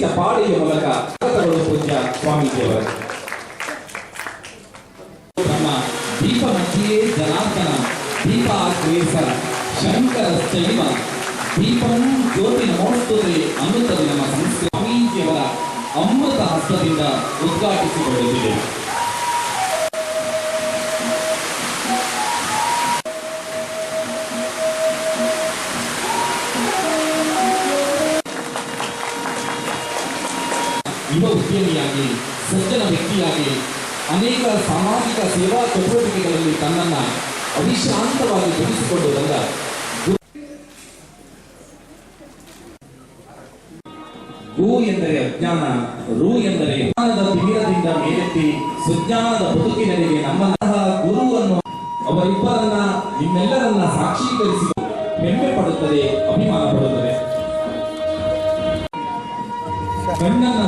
ಗಟ್ಟಿ ಪಾಡಿಯ ಮೂಲಕ ಪೂಜ್ಯ ಸ್ವಾಮೀಜಿಯವರ. ನಮ್ಮ ದೀಪ ಮಧ್ಯೆ ಜನಾರ್ದನ ದೀಪ ಕ್ಲೇಸ ಶಂಕರ ಚೈವ ದೀಪಂ ಜ್ಯೋತಿ ನಮೋಸ್ತುತೆ ಅನ್ನುತ್ತದೆ ನಮ್ಮ ಸಂಸ್ಕೃತಿ ಸ್ವಾಮೀಜಿಯವರ ಅಮೃತ ಹಸ್ತದಿಂದ ಉದ್ಘಾಟಿಸಿಕೊಳ್ಳುತ್ತಿದೆ ಉದ್ಯಮಿಯಾಗಿ ಸಜ್ಜನ ವ್ಯಕ್ತಿಯಾಗಿ ಅನೇಕ ಸಾಮಾಜಿಕ ಸೇವಾ ಚಟುವಟಿಕೆಗಳಲ್ಲಿ ತನ್ನನ್ನ ಅವಿಶ್ರಾಂತವಾಗಿ ಬಂದ ಗು ಎಂದರೆ ಅಜ್ಞಾನ, ರು ಎಂದರೆ ಜ್ಞಾನದ ಮೇಲೆತ್ತಿ ಸುಜ್ಞಾನದ ಬದುಕಿನಡೆಗೆ ನಮ್ಮ ಗುರುವನ್ನು ಅವರಿಬ್ಬರನ್ನ ನಿಮ್ಮೆಲ್ಲರನ್ನ ಸಾಕ್ಷೀಕರಿಸಿ ಹೆಮ್ಮೆ ಪಡುತ್ತದೆ, ಅಭಿಮಾನ ಪಡುತ್ತದೆ. ಕಣ್ಣನ್ನ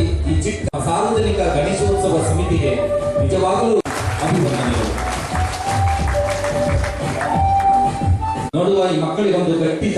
ಈ ಚಿಕ್ಕ ಸಾರ್ವಜನಿಕ ಗಣೇಶೋತ್ಸವ ಸಮಿತಿಗೆ ನಿಜವಾಗಲೂ ಅಭಿವಂದನೆಗಳು ನೋಡುವ ಈ ಮಕ್ಕಳಿಗೊಂದು ಗಟ್ಟಿ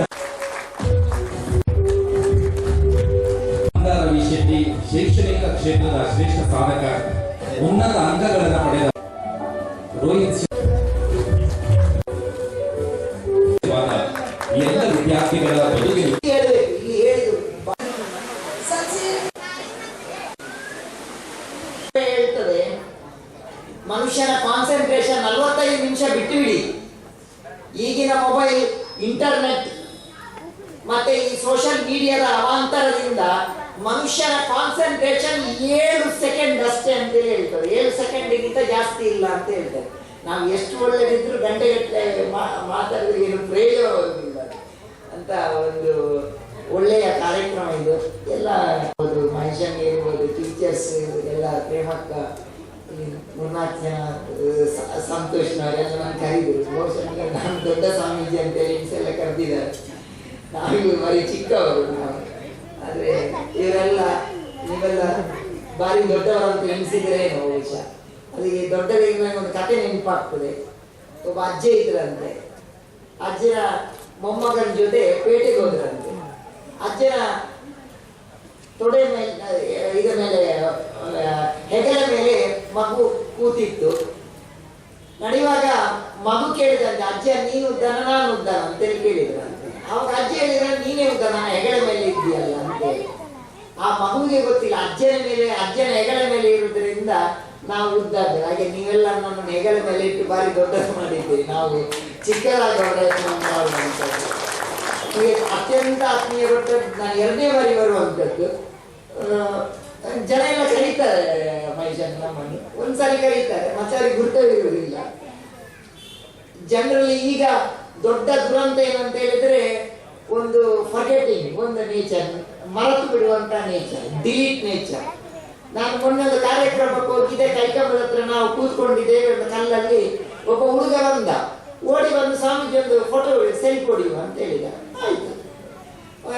ಜಾಸ್ತಿ ಇಲ್ಲ ಅಂತ ಹೇಳ್ತಾರೆ ನಾವು ಎಷ್ಟು ಒಳ್ಳೆದಿದ್ರು ಗಂಟೆಗಟ್ಟಲೆ ಮಾತಾಡಿದ್ರೆ ಏನು ಪ್ರಯೋಜನವಿಲ್ಲ. ಅಂತ ಒಂದು ಒಳ್ಳೆಯ ಕಾರ್ಯಕ್ರಮ ಇದು. ಎಲ್ಲ ಒಂದು ಮನುಷ್ಯನಿಗೆ ಇರ್ಬೋದು ಟೀಚರ್ಸ್ ಎಲ್ಲ ಪ್ರೇಮಕ್ಕ ಮೂರ್ನಾಲ್ಕು ಜನ ಸಂತೋಷ್ನವರೆಲ್ಲ ನಾನು ಕರೀದ್ರು. ಬಹುಶಃ ನಾನು ದೊಡ್ಡ ಸ್ವಾಮೀಜಿ ಅಂತೇಳಿ ಎಲ್ಲ ಕರೆದಿದ್ದಾರೆ. ನಾವಿಗೂ ಬರೀ ಚಿಕ್ಕವರು ನಾವು. ಆದರೆ ಇವರೆಲ್ಲ ನೀವೆಲ್ಲ ಭಾರಿ ದೊಡ್ಡವರಂತ ಎಣಿಸಿದ್ರೆ ಬಹುಶಃ ಅದಕ್ಕೆ ದೊಡ್ಡ ಬೇಗ ಒಂದು ಕತೆ ನೆನಪಾಗ್ತದೆ. ಒಬ್ಬ ಅಜ್ಜೆ ಇದ್ರಂತೆ. ಅಜ್ಜನ ಮೊಮ್ಮಗನ ಜೊತೆ ಪೇಟೆಗೆ ಹೋದ್ರಂತೆ. ಅಜ್ಜನ ತೊಡೆ ಮೇಲೆ ಇದರ ಮೇಲೆ, ಹೆಗಲ ಮೇಲೆ ಮಗು ಕೂತಿತ್ತು. ನಡೆಯುವಾಗ ಮಗು ಕೇಳಿದಂತೆ, ಅಜ್ಜ, ನೀನು ಉದ್ದಾನ, ನಾನು ಉದ್ದಾನ ಅಂತೇಳಿ ಕೇಳಿದ್ರಂತೆ. ಅವಾಗ ಅಜ್ಜ ಹೇಳಿದ್ರೆ, ನೀನೇ ಉದ್ದಾನ ಹೆಗಲ ಮೇಲೆ ಇದ್ದೀಯಲ್ಲ ಅಂತೇಳಿ. ಆ ಮಗುವಿಗೆ ಗೊತ್ತಿಲ್ಲ, ಅಜ್ಜನ ಮೇಲೆ, ಅಜ್ಜನ ಹೆಗಲ ಮೇಲೆ ಇರುವುದರಿಂದ ನಾವು ಉದ್ದಾದ ಹಾಗೆ ನೀವೆಲ್ಲ ನನ್ನ ಹೆಗಲ ಮೇಲೆ ಇಟ್ಟು ಬಾರಿ ದೊಡ್ಡದು ಮಾಡಿದ್ದೀರಿ. ನಾವು ಚಿಕ್ಕದಾಗಿ ಅತ್ಯಂತ ಆತ್ಮೀಯ ನಾನು ಎರಡನೇ ಬಾರಿ ಬರುವಂಥದ್ದು. ಜನ ಎಲ್ಲ ಕರೀತಾರೆ ಮಹೇಶನ್ ನಮ್ಮನ್ನು. ಒಂದ್ಸಲಿ ಕರೀತಾರೆ ಮತ್ತೆ ಅವ್ರಿಗೆ ಗುರುತವಿರುವುದಿಲ್ಲ ಜನರಲ್ಲಿ ಈಗ ದೊಡ್ಡ ದುರಂತ ಏನಂತ ಹೇಳಿದ್ರೆ ಒಂದು ಫರ್ಗೆಟಿಂಗ್ ಒಂದು ನೇಚರ್ ಮರೆತು ಬಿಡುವಂತ ನೇಚರ್ ಡಿಲೀಟ್ ನೇಚರ್ ನಾನು ಮೊನ್ನೆ ಕಾರ್ಯಕ್ರಮಕ್ಕೆ ಕೈಕಂಬದ ಹತ್ರ ನಾವು ಕೂತ್ಕೊಂಡಿದ್ದೇವೆ ಅಂತ ಕಲ್ಲಲ್ಲಿ ಒಬ್ಬ ಹುಡುಗ ಬಂದ. ಓಡಿ ಬಂದು ಸ್ವಾಮೀಜಿ ಒಂದು ಫೋಟೋ ಸೆಲ್ ಕೊಡಿ ಅಂತ ಹೇಳಿದ. ಆಯ್ತು.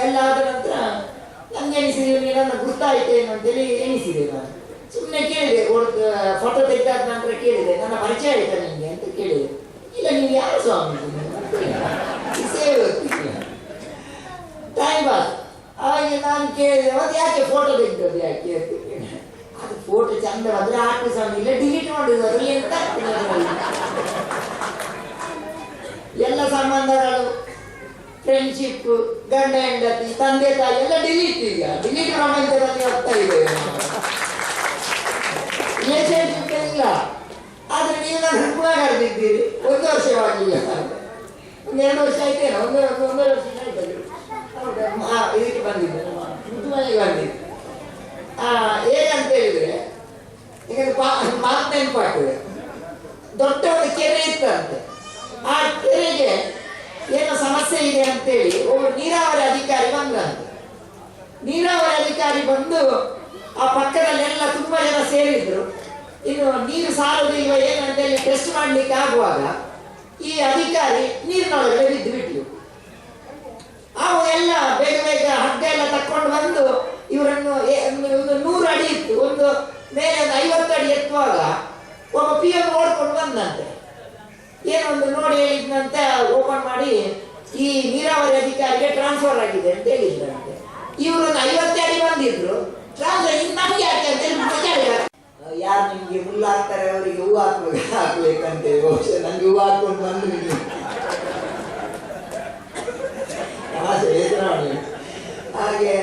ಎಲ್ಲ ಆದ ನಂತರ ನನ್ಗೆ ನನ್ನ ಗುರ್ತಾಯ್ತೆ ಅಂತ ಅಂತೇಳಿ ಎಣಿಸಿದೆ ನಾನು. ಸುಮ್ಮನೆ ಕೇಳಿದೆ ಫೋಟೋ ತೆಗೆದಾದ ನಂತರ ಕೇಳಿದೆ, ನನ್ನ ಪರಿಚಯ ಆಯ್ತಾ ನಿಮಗೆ ಅಂತ ಕೇಳಿದೆ. ಇಲ್ಲ, ನೀವು ಯಾರು ಸ್ವಾಮೀಜಿ? ಸೇವೆ ಟೈಮ್ ಪಾಸ್ ಹಾಗೆ ನಾನು ಕೇಳಿದೆ, ಮತ್ತೆ ಯಾಕೆ ಫೋಟೋ ತೆಗೆದದ್ದು ಯಾಕೆ? ಅಂತ. ಚಂದ ಅದ್ರ ಹಾಕಿ ಸ್ವಾಮಿ ಇಲ್ಲ. ಡಿಲೀಟ್ ಅದ್ರಲ್ಲಿ ಎಂತ? ಎಲ್ಲ ಸಂಬಂಧಗಳು ಫ್ರೆಂಡ್ಶಿಪ್ ಗಂಡ, ಹೆಂಡತಿ, ತಂದೆ, ತಾಯಿ ಎಲ್ಲ ಡಿಲೀಟ್ ಈಗ. ಡಿಲೀಟ್ ಪ್ರಪಂಚದಲ್ಲಿ ಹೋಗ್ತಾ ಇದೆ. ರಿಲೇಶನ್ಶಿಪ್ ಇಲ್ಲ. ಆದ್ರೆ ನೀವು ಪುನಃ ಕರೆದಿದ್ದೀರಿ ಒಂದು ವರ್ಷವಾಗಿಲ್ಲ ಒಂದು ಎರಡು ವರ್ಷ ಆಯ್ತೇನೋ? ಒಂದು ಒಂದು ಒಂದೂವರೆ ವರ್ಷ ಹಾ ಇದಕ್ಕೆ ಬಂದಿದ್ದೆ. ಬಂದಿದ್ದೆ. ಈಗ ಮಾತು ನೆನಪಾಗ್ತದೆ ದೊಡ್ಡ ಒಂದು ಕೆರೆ ಇತ್ತಂತೆ ಆ ಕೆರೆಗೆ ಏನೋ ಸಮಸ್ಯೆ ಇದೆ ಅಂತೇಳಿ ಒಬ್ಬ ನೀರಾವರಿ ಅಧಿಕಾರಿ ಬಂದ್ರಂತೆ ನೀರಾವರಿ ಅಧಿಕಾರಿ ಬಂದು ಆ ಪಕ್ಕದಲ್ಲೆಲ್ಲ ತುಂಬ ಜನ ಸೇರಿದ್ರು ಇನ್ನು ನೀರು ಸಾಲುದಿಲ್ವ ಏನು ಅಂತೇಳಿ ಟೆಸ್ಟ್ ಮಾಡ್ಲಿಕ್ಕೆ ಆಗುವಾಗ ಈ ಅಧಿಕಾರಿ ನೀರಿನೊಳಗಡೆ ಬಿದ್ದು ಬಿಟ್ಲು ಅವು ಎಲ್ಲ ಬೇಗ ಬೇಗ ಹಗ್ಗ ಎಲ್ಲ ತಕೊಂಡು ಬಂದು ಇವರನ್ನು ಒಂದು ನೂರು ಅಡಿ ಇತ್ತು ಒಂದು ಮೇಲೆ ಒಂದು ಐವತ್ತು ಅಡಿ ಎತ್ತುವಾಗ ಒಬ್ಬ ಪಿ ಎಂ ನೋಡ್ಕೊಂಡು ಬಂದಂತೆ ಏನೊಂದು ನೋಡಿ ಹೇಳಿದ್ನಂತೆ, ಓಪನ್ ಮಾಡಿ, ಈ ನೀರಾವರಿ ಅಧಿಕಾರಿಗೆ ಟ್ರಾನ್ಸ್ಫರ್ ಆಗಿದೆ ಅಂತ ಹೇಳಿದ್ರಂತೆ ಇವರು ಒಂದು ಐವತ್ತು ಅಡಿ ಬಂದಿದ್ರು. ಟ್ರಾನ್ಸ್ಫರ್ ಇನ್ನು ಯಾಕೆ ಅಂತ ಹೇಳಿ ಯಾರು ನಿಮ್ಗೆ ಮುಳ್ಳು ಹಾಕ್ತಾರೆ, ಅವರಿಗೆ ಹೂವು ಹಾಕ್ಬೇಕು ಹಾಕ್ಬೇಕಂತೆ ಬಹುಶಃ ನಂಗೆ ಹೂವು ಹಾಕೊಂಡು ಬಂದು ನೀವು ತಮಾಷೆ ಬೇಸರ ಮಾಡಲಿ ಹಾಗೆ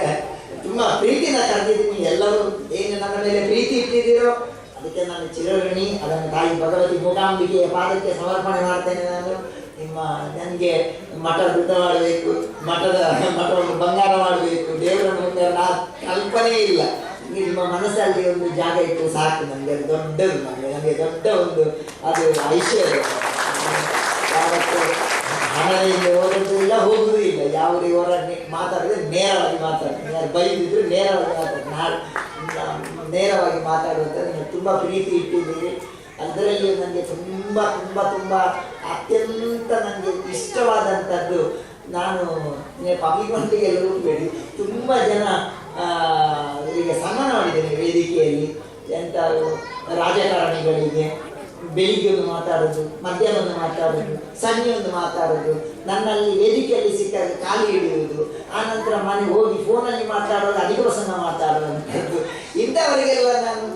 ತುಂಬಾ ಪ್ರೀತಿನ ಕರೆದಿದ್ದೀನಿ ಎಲ್ಲರೂ ಏನು ನನ್ನ ಮೇಲೆ ಪ್ರೀತಿ ಇಟ್ಟಿದ್ದೀರೋ ಅದಕ್ಕೆ ನಾನು ಚಿರಋಣಿ ಅದನ್ನು ತಾಯಿ ಭಗವತಿ ಮೂಕಾಂಬಿಕೆಯ ಪಾದಕ್ಕೆ ಸಮರ್ಪಣೆ ಮಾಡ್ತೇನೆ ನಾನು. ನಿಮ್ಮ, ನನಗೆ ಮಠ ವೃತ್ತ ಮಾಡಬೇಕು ಮಠದ, ಮಠವನ್ನು ಬಂಗಾರ ಮಾಡಬೇಕು. ದೇವರ ಮುಂದೆ ನಾ ಕಲ್ಪನೆ ಇಲ್ಲ. ನಿಮ್ಮ ಮನಸ್ಸಲ್ಲಿ ಒಂದು ಜಾಗ ಇಟ್ಟು ಸಾಕು ನನಗೆ, ಅದು ದೊಡ್ಡದು ನನಗೆ ನನಗೆ ದೊಡ್ಡ ಒಂದು, ಅದು ಐಶ್ವರ್ಯ. ಯಾವತ್ತು ಹಣದಿಂದ ಹೋಗೋದು ಇಲ್ಲ ಹೋಗುವುದು ಇಲ್ಲ. ಯಾವುದೇ ಹೊರ ಮಾತಾಡಿದ್ರೆ ನೇರವಾಗಿ ಮಾತಾಡ್ತೀನಿ. ಯಾರು ಬೈದಿದ್ರು ನೇರವಾಗಿ ಮಾತಾಡ್ತೀನಿ. ನೇರವಾಗಿ ಮಾತಾಡುವಂಥದ್ದು ನಿಮಗೆ ತುಂಬ ಪ್ರೀತಿ ಇಟ್ಟಿದ್ದೀರಿ. ಅದರಲ್ಲಿ ನನಗೆ ತುಂಬ ತುಂಬ ತುಂಬ ಅತ್ಯಂತ ನನಗೆ ಇಷ್ಟವಾದಂಥದ್ದು ನಾನು ಪಬ್ಲಿಕ್ ಮಂದಿಗೆ ಎಲ್ಲರೂ ಬೇಡಿ ತುಂಬ ಜನ ಈಗ ಸಮಾನ ಮಾಡಿದ್ದೇನೆ ವೇದಿಕೆಯಲ್ಲಿ, ಎಂತ ರಾಜಕಾರಣಿಗಳಿಗೆ ಬೆಳಿಗ್ಗೆ ಒಂದು ಮಾತಾಡೋದು ಮಧ್ಯಾಹ್ನ ಒಂದು ಮಾತಾಡೋದು ಸಂಜೆ ಒಂದು ಮಾತಾಡೋದು, ನನ್ನಲ್ಲಿ ವೇದಿಕೆಯಲ್ಲಿ ಸಿಕ್ಕಾಗ ಖಾಲಿ ಹಿಡಿಯುವುದು ಆನಂತರ ಮನೆ ಹೋಗಿ ಫೋನಲ್ಲಿ ಮಾತಾಡೋದು ಅಧಿಕೋಸನ ಮಾತಾಡುವಂಥದ್ದು ಇಂಥವರಿಗೆಲ್ಲ ನಾನು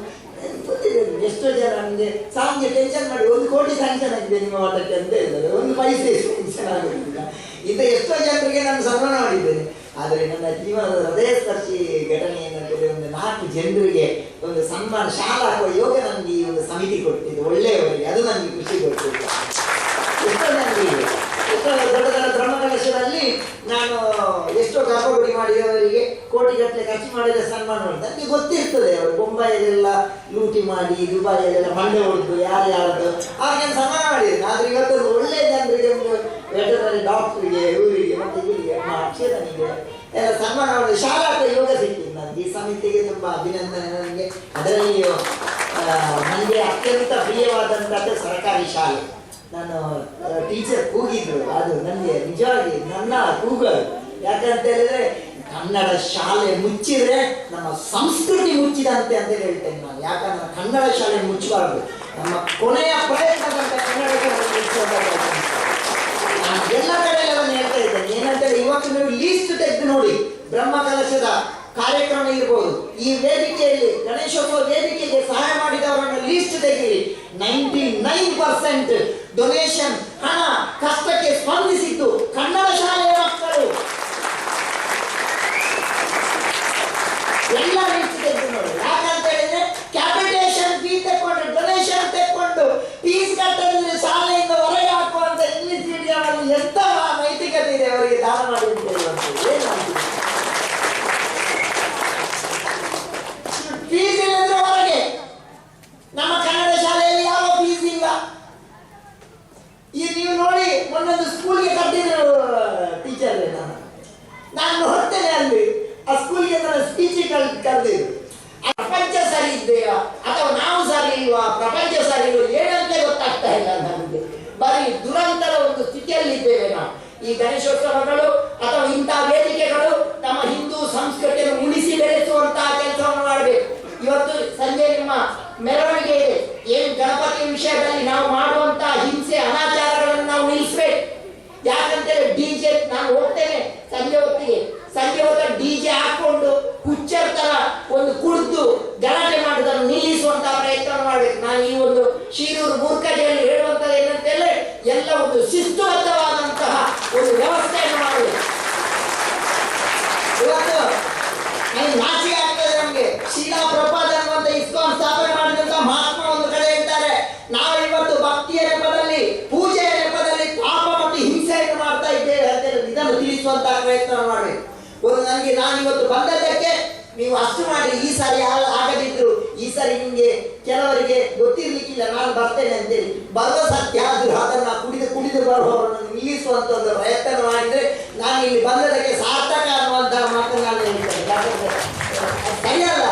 ಎಷ್ಟೋ ಜನ ನಮಗೆ ಸಾಂಗ್ಗೆ ಟೆನ್ಷನ್ ಮಾಡಿ ಒಂದು ಕೋಟಿ ಸ್ಯಾಂಕ್ಷನ್ ಆಗಿದೆ ನಿಮ್ಮ ಮಾತಕ್ಕೆ ಅಂತ ಹೇಳಿದರೆ ಒಂದು ಪೈಸೆ ಟೆನ್ಷನ್ ಆಗೋದಿಲ್ಲ. ಇಂಥ ಎಷ್ಟೋ ಜನರಿಗೆ ನಾನು ಸನ್ಮಾನ ಮಾಡಿದ್ದೇನೆ. ಆದರೆ ನನ್ನ ಜೀವನದ ಹೃದಯ ಸ್ಪರ್ಶಿ ಘಟನೆ ಕೇಳಿ ಒಂದು ನಾಲ್ಕು ಜನರಿಗೆ ಒಂದು ಸನ್ಮಾನ, ಶಾಲಾ ಹಾಕುವ ಯೋಗ ನನಗೆ ಈ ಒಂದು ಸಮಿತಿ ಕೊಟ್ಟಿದ್ದು ಒಳ್ಳೆಯವರಿಗೆ, ಅದು ನನಗೆ ಖುಷಿ ಕೊಟ್ಟಿದ್ದು ಎಷ್ಟೋ ಜನರಿಗೆ, ಎಷ್ಟೋ ದೊಡ್ಡ ದೊಡ್ಡ ಬ್ರಹ್ಮಕಲಶದಲ್ಲಿ ನಾನು ಎಷ್ಟೋ ಕಾಪಾಡಿ ಮಾಡಿದವರಿಗೆ ಖರ್ಚು ಮಾಡಿದ ಸನ್ಮಾನ ಮಾಡಿ ನನಗೆ ಗೊತ್ತಿರ್ತದೆ ಅವರು ಬೊಂಬೈಯಲ್ಲೆಲ್ಲ ಲೂಟಿ ಮಾಡಿ ದುಬೈಯಲ್ಲೆಲ್ಲ ಮಂಡೆ ಹೊಡೆದು, ಯಾರು ಯಾರದು ಹಾಗೆ ಸನ್ಮಾನ ಮಾಡಿದ್ದೀನಿ ಆದ್ರೆ ಇವತ್ತೊಂದು ಒಳ್ಳೆ ಜನರಿಗೆ ಒಂದು ವೆಟರ್ನರಿ ಡಾಕ್ಟ್ರಿಗೆ, ಇವರಿಗೆ ಮತ್ತೆ ಇವರಿಗೆ ಎಲ್ಲ ಸನ್ಮಾನ ಮಾಡಿ ಶಾಲಾ ಯೋಗ ಸಿಕ್ಕಿದ್ದು ನನಗೆ ಈ ಸಮಿತಿಗೆ ತುಂಬ ಅಭಿನಂದನೆ ನನಗೆ. ಅದರಲ್ಲಿ ನನಗೆ ಅತ್ಯಂತ ಪ್ರಿಯವಾದಂಥದ್ದು ಸರ್ಕಾರಿ ಶಾಲೆ. ನಾನು ಟೀಚರ್ ಕೂಗಿದ್ರು ಅದು ನನಗೆ ನಿಜವಾಗಿ ನನ್ನ ಕೂಗಲು ಯಾಕಂತ ಹೇಳಿದ್ರೆ ಕನ್ನಡ ಶಾಲೆ ಮುಚ್ಚಿದ್ರೆ ನಮ್ಮ ಸಂಸ್ಕೃತಿ ಮುಚ್ಚಿದಂತೆ ಅಂತ ಹೇಳ್ತೇನೆ ನಾನು. ಯಾಕಂದ್ರೆ ಕನ್ನಡ ಶಾಲೆ ಮುಚ್ಚಬಾರ್ದು. ನಮ್ಮ ಕೊನೆಯ ಪ್ರಯತ್ನದಂತೆ ಕನ್ನಡ ನಾನು ಎಲ್ಲ ಕಡೆ ಅದನ್ನು ಹೇಳ್ತಾ ಇದ್ದೇನೆ. ಏನಂತೇಳಿ, ಇವತ್ತು ನೀವು ಲೀಸ್ಟ್ ತೆಗೆದು ನೋಡಿ. ಬ್ರಹ್ಮ ಕಲಶದ ಕಾರ್ಯಕ್ರಮ ಇರ್ಬೋದು. ಈ ವೇದಿಕೆಯಲ್ಲಿ, ಗಣೇಶೋತ್ಸವ ವೇದಿಕೆಗೆ ಸಹಾಯ ಮಾಡಿದವರನ್ನು ಲೀಸ್ಟ್ ತೆಗೀರಿ ನೈಂಟಿ ನೈನ್ ಪರ್ಸೆಂಟ್ ಡೊನೇಷನ್ ಹಣ ಕಷ್ಟಕ್ಕೆ ಸ್ಪಂದಿಸಿದ್ದು ಕನ್ನಡ ಶಾಲೆಯ ಮಕ್ಕಳು. ಫೀಸ್ ಕಟ್ಟದಿದ್ರೆ ಶಾಲೆಯಿಂದ ಹೊರಗೆ ಗಣೇಶೋತ್ಸವಗಳು ಅಥವಾ ಇಂತಹ ವೇದಿಕೆಗಳು ತಮ್ಮ ಹಿಂದೂ ಸಂಸ್ಕೃತಿಯನ್ನು ಉಳಿಸಿ ಬೆಳೆಸುವಂತಹ ಕೆಲಸವನ್ನು ಮಾಡಬೇಕು. ಇವತ್ತು ಸಂಜೆ ನಿಮ್ಮ ಮೆರವಣಿಗೆ ಇದೆ. ಏನು ಗಣಪತಿ ವಿಷಯದಲ್ಲಿ ನಾವು ಮಾಡುವಂತಹ ಹಿಂಸೆ, ಅನಾಚಾರಗಳನ್ನು ನಾವು ನಿಲ್ಲಿಸ್ಬೇಕು. ಯಾಕಂತೇಳಿ ಡಿಜೆ ನಾನು ಹೋಗ್ತೇನೆ ಸಂಜೆ ಹೊತ್ತಿಗೆ. ಸಂಜೆ ಹೊತ್ತ ಡಿಜೆ ಹಾಕೊಂಡು ಹುಚ್ಚರ್ ತರ ಒಂದು ಕುಡಿದು ಗಲಾಟೆ ಮಾಡುದನ್ನು ನಿಲ್ಲಿಸುವಂತಹ ಪ್ರಯತ್ನ ಮಾಡಬೇಕು. ನಾನು ಈ ಒಂದು ಶಿರೂರು ಮೂರ್ಖಜೆಯಲ್ಲಿ ಹೇಳುವಂತದ್ದು ಏನಂತೇಳಿ, ಎಲ್ಲ ಒಂದು ಶಿಸ್ತುಬದ್ಧವಾದಂತಹ ಒಂದು ವ್ಯವಸ್ಥೆಯನ್ನು ಮಾಡಬೇಕು ಇವತ್ತು ನನಗೆ ನಾಚಿಕೆ ಆಗ್ತದೆ ನಮಗೆ ಶೀಲಾ ಪ್ರಪಾದ ಅನ್ನುವಂತ ಇಸ್ಕಾನ್ ಸ್ಥಾಪನೆ ಮಾಡಿದಂತ ಮಹಾತ್ಮ ಒಂದು ಕಡೆ ಹೇಳ್ತಾರೆ ನಾವು ಇವತ್ತು ಭಕ್ತಿಯ ನೆಪದಲ್ಲಿ ಪೂಜೆಯ ನೆಪದಲ್ಲಿ ಪಾಪ ಮತ್ತು ಹಿಂಸೆಯನ್ನು ಮಾಡ್ತಾ ಇದ್ದೇವೆ ಅಂತ ಹೇಳಿ ಇದನ್ನು ತಿಳಿಸುವಂತಹ ಪ್ರಯತ್ನ ಮಾಡಬೇಕು ಒಂದು ನನಗೆ ನಾನು ಇವತ್ತು ಬಂದದ್ದಕ್ಕೆ ನೀವು ಅಷ್ಟು ಮಾಡಿ ಈ ಸಾರಿ ಆಗದಿದ್ರು, ಈ ಸಾರಿ ನಿಮಗೆ ಕೆಲವರಿಗೆ ಗೊತ್ತಿರ್ಲಿಕ್ಕಿಲ್ಲ, ನಾನು ಬರ್ತೇನೆ ಅಂತೇಳಿ. ಬರುವ ಸತ್ಯ ಆದ್ರೂ ಅದನ್ನು ಕುಡಿದು ಕುಡಿದು ಬರುವವರನ್ನು ನಿಲ್ಲಿಸುವಂತ ಒಂದು ಪ್ರಯತ್ನ ಮಾಡಿದ್ರೆ ನಾನು ಇಲ್ಲಿ ಬಂದದಕ್ಕೆ ಸಾರ್ಥಕ ಅನ್ನುವಂತಹ ಮಾತು ನಾನು ಸರಿಯಲ್ಲ.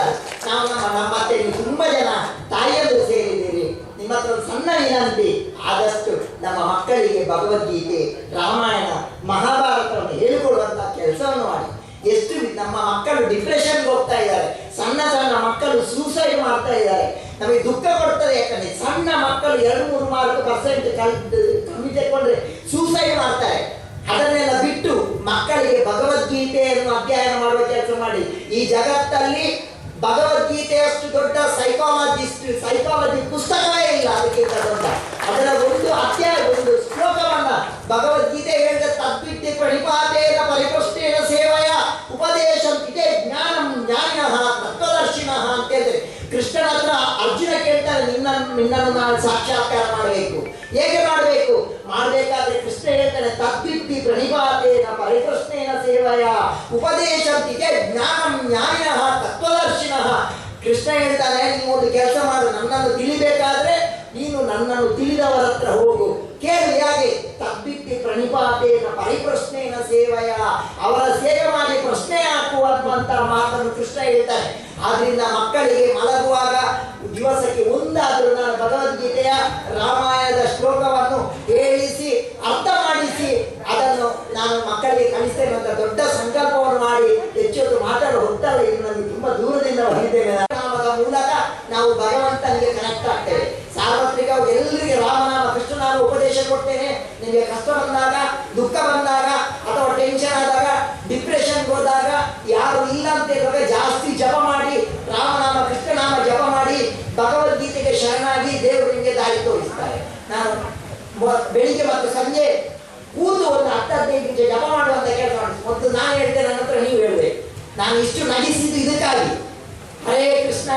ನಾವು ನಮ್ಮ ನಮ್ಮ ನೀವು ತುಂಬಾ ಜನ ತಾಯಿಯರು ಸೇರಿದ್ದೀರಿ. ನಿಮ್ಮ ಹತ್ರ ಒಂದು ಸಣ್ಣ ವಿನಂತಿ. ಆದಷ್ಟು ನಮ್ಮ ಮಕ್ಕಳಿಗೆ ಭಗವದ್ಗೀತೆ, ರಾಮಾಯಣ ಮಹಾಭಾರತವನ್ನು ಹೇಳಿಕೊಡುವಂತಹ ಕೆಲಸವನ್ನು ಮಾಡಿ. ಎಷ್ಟು ನಮ್ಮ ಮಕ್ಕಳು ಡಿಪ್ರೆಷನ್ಗೆ ಹೋಗ್ತಾ ಇದ್ದಾರೆ. ಸಣ್ಣ ಸಣ್ಣ ಮಕ್ಕಳು ಸೂಸೈಡ್ ಮಾಡ್ತಾ ಇದ್ದಾರೆ. ನಮಗೆ ದುಃಖ ಕೊಡ್ತದೆ ಯಾಕಂದ್ರೆ ಸಣ್ಣ ಮಕ್ಕಳು ಎರಡು, ಮೂರು ನಾಲ್ಕು ಪರ್ಸೆಂಟ್ ಕಮ್ಮಿ ತೆಕ್ಕೊಂಡ್ರೆ ಸೂಸೈಡ್ ಮಾಡ್ತಾರೆ. ಅದನ್ನೆಲ್ಲ ಬಿಟ್ಟು ಮಕ್ಕಳಿಗೆ ಭಗವದ್ಗೀತೆಯನ್ನು ಅಧ್ಯಯನ ಮಾಡುವ ಕೆಲಸ ಮಾಡಿ. ಈ ಜಗತ್ತಲ್ಲಿ ಭಗವದ್ಗೀತೆಯಷ್ಟು ದೊಡ್ಡ ಸೈಕಾಲಜಿಸ್ಟ್ ಸೈಕಾಲಜಿ ಪುಸ್ತಕವೇ ಇಲ್ಲ, ಅದಕ್ಕಿಂತ ದೊಡ್ಡ. ಅದರ ಒಂದು ಅಧ್ಯಾಯ, ಒಂದು ಶ್ಲೋಕವನ್ನ ಭಗವದ್ಗೀತೆ ಹೇಳಿದ ಪ್ರಣಿಪಾತೇನ ಪರಿಕೃಷ್ಣೇನ ಸೇವಯ ಉಪದೇಶ ಜ್ಞಾನ ಜ್ಞಾನಿನಃ, ತತ್ವದರ್ಶಿನಃ. ಕೃಷ್ಣ ಹೇಳ್ತಾನೆ ನೀವು ಒಂದು ಕೆಲಸ ಮಾಡು, ನನ್ನನ್ನು ತಿಳಿಬೇಕಾದ್ರೆ ನೀನು ನನ್ನನ್ನು ತಿಳಿದವರ ಹತ್ರ ಹೋಗು. ಕೇಳಿ ಹೇಗೆ ತಬ್ಬಿಟ್ಟಿ ಪ್ರಣಿಪಾತೇನ ಪರಿಪ್ರಶ್ನೇನ ಸೇವಯ. ಅವರ ಸೇವೆ ಮಾಡಿ ಪ್ರಶ್ನೆ ಹಾಕುವಂತಹ ಮಾತನ್ನು ಕೃಷ್ಣ ಹೇಳ್ತಾರೆ ಆದ್ರಿಂದ ಮಕ್ಕಳಿಗೆ ಮಲಗುವಾಗ ದಿವಸಕ್ಕೆ ಒಂದಾದರೂ ನಾನು ಭಗವದ್ಗೀತೆಯ ರಾಮಾಯಣದ ಶ್ಲೋಕವನ್ನು ಹೇಳಿಸಿ ಅರ್ಥ ಮಾಡಿಸಿ ಅದನ್ನು ನಾನು ಮಕ್ಕಳಿಗೆ ಕಲಿಸ್ತೇನೆ ಅಂತ ದೊಡ್ಡ ಸಂಕಲ್ಪವನ್ನು ಮಾಡಿ ಹೆಚ್ಚು ಮಾತಾಡೋ ಇದು ನಮಗೆ ತುಂಬಾ ದೂರದಿಂದ ಬಂದಿದ್ದೇವೆ ನಾಮದ ಮೂಲಕ ನಾವು ಭಗವಂತನಿಗೆ ಕನೆಕ್ಟ್ ಆಗ್ತೇವೆ. ಸಾರ್ವತ್ರಿಕ ಎಲ್ಲರಿಗೆ ರಾಮನಾಮ ಕೃಷ್ಣನಾಮ ಉಪದೇಶ ಕೊಡ್ತೇನೆ. ನಿಮಗೆ ಕಷ್ಟ ಬಂದಾಗ, ದುಃಖ ಬಂದಾಗ, ಅಥವಾ ಟೆನ್ಷನ್ ಆದಾಗ ಡಿಪ್ರೆಷನ್ ಹೋದಾಗ, ಯಾರು ಇಲ್ಲ ಅಂತ ಹೇಳಿದಾಗ ಜಾಸ್ತಿ ಜಪ ಮಾಡಿ, ರಾಮನಾಮ ಕೃಷ್ಣನಾಮ ಜಪ ಮಾಡಿ, ಭಗವದ್ಗೀತೆಗೆ ಶರಣಾಗಿ ದೇವರು ನಿಮಗೆ ದಾರಿ ತೋರಿಸ್ತಾರೆ. ನಾನು ಬೆಳಿಗ್ಗೆ ಮತ್ತು ಸಂಜೆ ಕೂತು ಒಂದು ಹತ್ತು ಹದಿನೈದು ನಿಮಿಷ ಜಪ ಮಾಡುವಂತ ಕೆಲಸ ಮತ್ತು ನಾನು ಹೇಳ್ತೇನೆ ನಾನು ಇಷ್ಟು ನಗಿಸಿದ್ದು ಇದಕ್ಕಾಗಿ ಹರೇ ಕೃಷ್ಣ